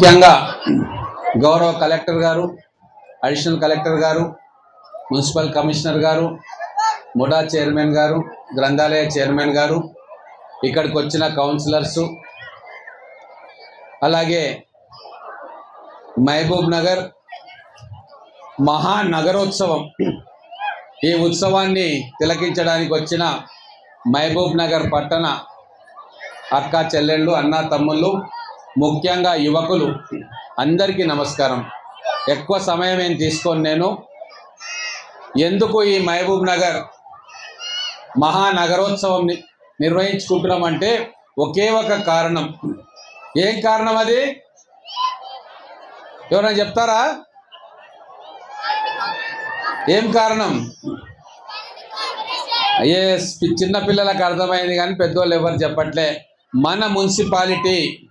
ముఖ్యంగా గౌరవ కలెక్టర్ గారు అడిషనల్ కలెక్టర్ గారు మున్సిపల్ కమిషనర్ గారు ముడా చైర్మన్ గారు గ్రంథాలయ చైర్మన్ గారు ఇక్కడికి వచ్చిన కౌన్సిలర్సు అలాగే మహబూబ్ నగర్ మహానగరోత్సవం. ఈ ఉత్సవాన్ని తిలకించడానికి వచ్చిన మహబూబ్ నగర్ పట్టణ అక్క చెల్లెళ్ళు అన్న తమ్ముళ్ళు ముఖ్యంగా యువకులు అందరికీ నమస్కారం. ఎక్కువ సమయం ఏం తీసుకొని నేను. ఎందుకు ఈ మహబూబ్ నగర్ మహానగరోత్సవం నిర్వహించుకుంటున్నాం నిర్వహించుకుంటున్నామంటే ఒకే ఒక కారణం. ఏం కారణం అది? ఎవరైనా చెప్తారా? ఏం కారణం? అయ్యే చిన్న పిల్లలకు అర్థమైంది కానీ పెద్దోళ్ళు ఎవరు చెప్పట్లే. మన మున్సిపాలిటీ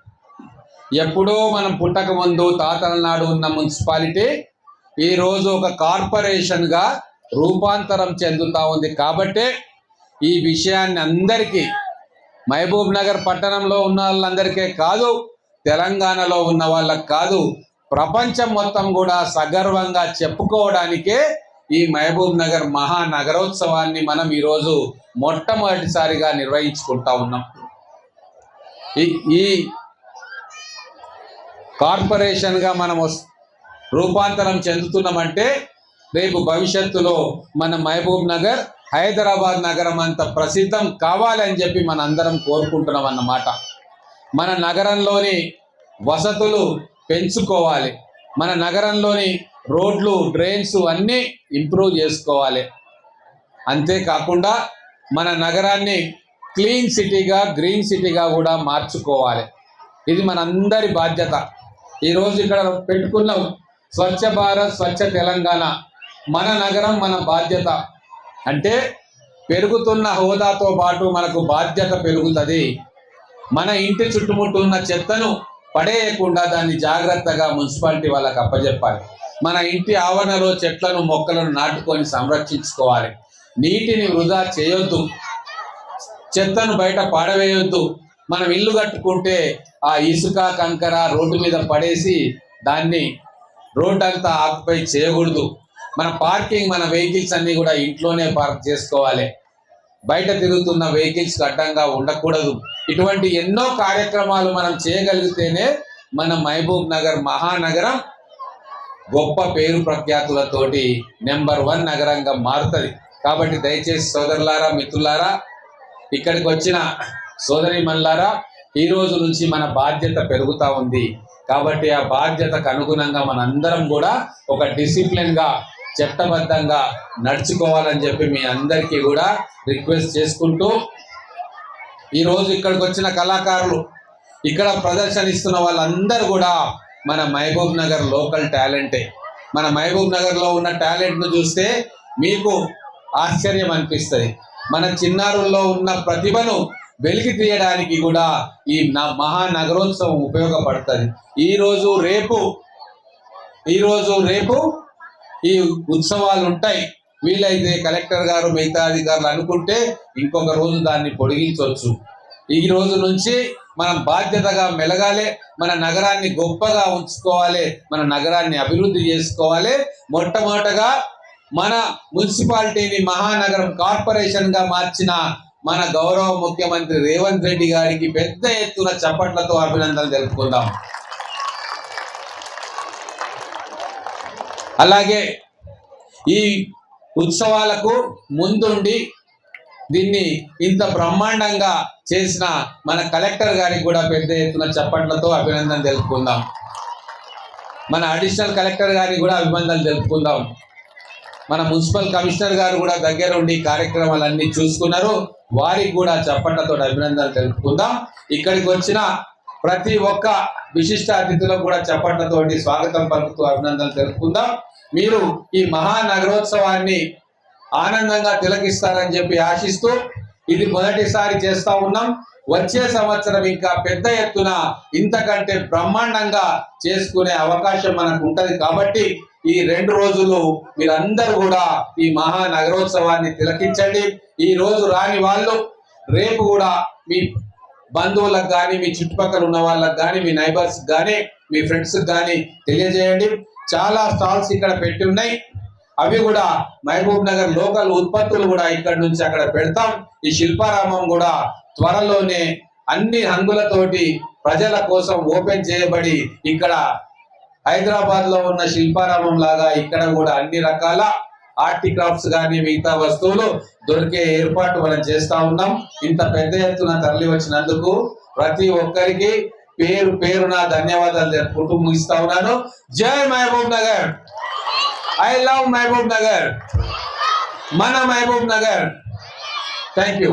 ఎప్పుడో మనం పుట్టక ముందు తాతల నాడు ఉన్న మున్సిపాలిటీ ఈరోజు ఒక కార్పొరేషన్గా రూపాంతరం చెందుతా ఉంది. కాబట్టే ఈ విషయాన్ని అందరికీ మహబూబ్ నగర్ పట్టణంలో ఉన్న వాళ్ళందరికీ కాదు తెలంగాణలో ఉన్న వాళ్ళకి కాదు ప్రపంచం మొత్తం కూడా సగర్వంగా చెప్పుకోవడానికే ఈ మహబూబ్ నగర్ మహానగరోత్సవాన్ని మనం ఈరోజు మొట్టమొదటిసారిగా నిర్వహించుకుంటా ఉన్నాం. ఈ ఈ కార్పొరేషన్గా మనం వస్- రూపాంతరం చెందుతున్నామంటే రేపు భవిష్యత్తులో మన మహబూబ్ నగర్ హైదరాబాద్ నగరం అంత ప్రసిద్ధం కావాలని చెప్పి మన అందరం కోరుకుంటున్నాం అన్నమాట. మన నగరంలోని వసతులు పెంచుకోవాలి. మన నగరంలోని రోడ్లు డ్రైన్స్ అన్నీ ఇంప్రూవ్ చేసుకోవాలి. అంతేకాకుండా మన నగరాన్ని క్లీన్ సిటీగా గ్రీన్ సిటీగా కూడా మార్చుకోవాలి. ఇది మనందరి బాధ్యత. ఈరోజు ఇక్కడ పెట్టుకున్నాం స్వచ్ఛ భారత్ స్వచ్ఛ తెలంగాణ. మన నగరం మన బాధ్యత. అంటే పెరుగుతున్న హోదాతో పాటు మనకు బాధ్యత పెరుగుతుంది. మన ఇంటి చుట్టుముట్టున్న చెత్తను పడేయకుండా దాన్ని జాగ్రత్తగా మున్సిపాలిటీ వాళ్ళకి అప్పజెప్పాలి. మన ఇంటి ఆవరణలో చెట్లను మొక్కలను నాటుకొని సంరక్షించుకోవాలి. నీటిని వృధా చేయొద్దు. చెత్తను బయట పాడవేయొద్దు. మనం ఇల్లు కట్టుకుంటే ఆ ఇసుక కంకర రోడ్డు మీద పడేసి దాన్ని రోడ్ అంతా ఆక్యుపై చేయకూడదు. మన పార్కింగ్ మన వెహికల్స్ అన్నీ కూడా ఇంట్లోనే పార్క్ చేసుకోవాలి. బయట తిరుగుతున్న వెహికల్స్ అడ్డంగా ఉండకూడదు. ఇటువంటి ఎన్నో కార్యక్రమాలు మనం చేయగలిగితేనే మన మహబూబ్ నగర్ మహానగరం గొప్ప పేరు ప్రఖ్యాతులతోటి నెంబర్ వన్ నగరంగా మారుతుంది. కాబట్టి దయచేసి సోదరులారా మిత్రులారా ఇక్కడికి వచ్చిన సోదరి మల్లారా ఈ రోజు నుంచి మన బాధ్యత పెరుగుతూ ఉంది. కాబట్టి ఆ బాధ్యతకు అనుగుణంగా మనందరం కూడా ఒక డిసిప్లిన్గా చట్టబద్ధంగా నడుచుకోవాలని చెప్పి మీ అందరికీ కూడా రిక్వెస్ట్ చేసుకుంటూ ఈరోజు ఇక్కడికి వచ్చిన కళాకారులు ఇక్కడ ప్రదర్శనిస్తున్న వాళ్ళందరూ కూడా మన మహబూబ్ నగర్ లోకల్ టాలెంటే. మన మహబూబ్ నగర్లో ఉన్న టాలెంట్ను చూస్తే మీకు ఆశ్చర్యం అనిపిస్తుంది. మన చిన్నారుల్లో ఉన్న ప్రతిభను వెలికి తీయడానికి కూడా ఈ న- మహానగరోత్సవం ఉపయోగపడుతుంది. ఈరోజు రేపు ఈరోజు రేపు ఈ ఉత్సవాలు ఉంటాయి. వీలైతే కలెక్టర్ గారు మిగతా అధికారులు అనుకుంటే ఇంకొక రోజు దాన్ని పొడిగించవచ్చు. ఈ రోజు నుంచి మనం బాధ్యతగా మెలగాలి మన నగరాన్ని గొప్పగా ఉంచుకోవాలి మన నగరాన్ని అభివృద్ధి చేసుకోవాలి. మొట్టమొదటగా మన మున్సిపాలిటీని మహానగరం కార్పొరేషన్గా మార్చిన మన గౌరవ ముఖ్యమంత్రి రేవంత్ రెడ్డి గారికి పెద్ద ఎత్తున చప్పట్లతో అభినందనలు తెలుపుకుందాం. అలాగే ఈ ఉత్సవాలకు ముందుండి దీన్ని ఇంత బ్రహ్మాండంగా చేసిన మన కలెక్టర్ గారికి కూడా పెద్ద ఎత్తున చప్పట్లతో అభినందన తెలుపుకుందాం. మన అడిషనల్ కలెక్టర్ గారికి కూడా అభినందనలు తెలుపుకుందాం. మన మున్సిపల్ కమిషనర్ గారు కూడా దగ్గరుండి ఈ కార్యక్రమాలన్నీ చూసుకున్నారు. వారికి కూడా చప్పట్లతో అభినందనలు తెలుపుకుందాం. ఇక్కడికి వచ్చిన ప్రతి ఒక్క విశిష్ట అతిథులకు కూడా చప్పట్లతోటి స్వాగతం పలుకుతూ అభినందనలు తెలుపుకుందాం. మీరు ఈ మహానగరోత్సవాన్ని ఆనందంగా తిలకిస్తారని చెప్పి ఆశిస్తూ ఇది మొదటిసారి చేస్తా ఉన్నాం. వచ్చే సంవత్సరం ఇంకా పెద్ద ఎత్తున ఇంతకంటే బ్రహ్మాండంగా చేసుకునే అవకాశం మనకు ఉంటది కాబట్టి ఈ రెండు రోజులు మీరందరూ కూడా ఈ మహా నగరోత్సవాన్ని తిలకించండి. ఈ రోజు రాని వాళ్ళు రేపు కూడా మీ బంధువులకు కానీ మీ చుట్టుపక్కల ఉన్న వాళ్ళకి కానీ మీ నైబర్స్ కానీ మీ ఫ్రెండ్స్ కానీ తెలియజేయండి. చాలా స్టాల్స్ ఇక్కడ పెట్టి ఉన్నాయి. అవి కూడా మహబూబ్ నగర్ లోకల్ ఉత్పత్తులు కూడా ఇక్కడ నుంచి అక్కడ పెడతాం. ఈ శిల్పారామం కూడా త్వరలోనే అన్ని హంగులతోటి ప్రజల కోసం ఓపెన్ చేయబడి ఇక్కడ హైదరాబాద్లో ఉన్న శిల్పారామం లాగా ఇక్కడ కూడా అన్ని రకాల ఆర్టి క్రాఫ్ట్స్ కానీ మిగతా వస్తువులు దొరికే ఏర్పాటు మనం చేస్తా ఉన్నాం. ఇంత పెద్ద ఎత్తున తరలి వచ్చినందుకు ప్రతి ఒక్కరికి పేరు పేరున ధన్యవాదాలు జరుపుకుంటూ ముగిస్తా ఉన్నాను. జై Mahabub Nagar! I love Mahabubnagar! మన మహబూబ్ నగర్! Thank you.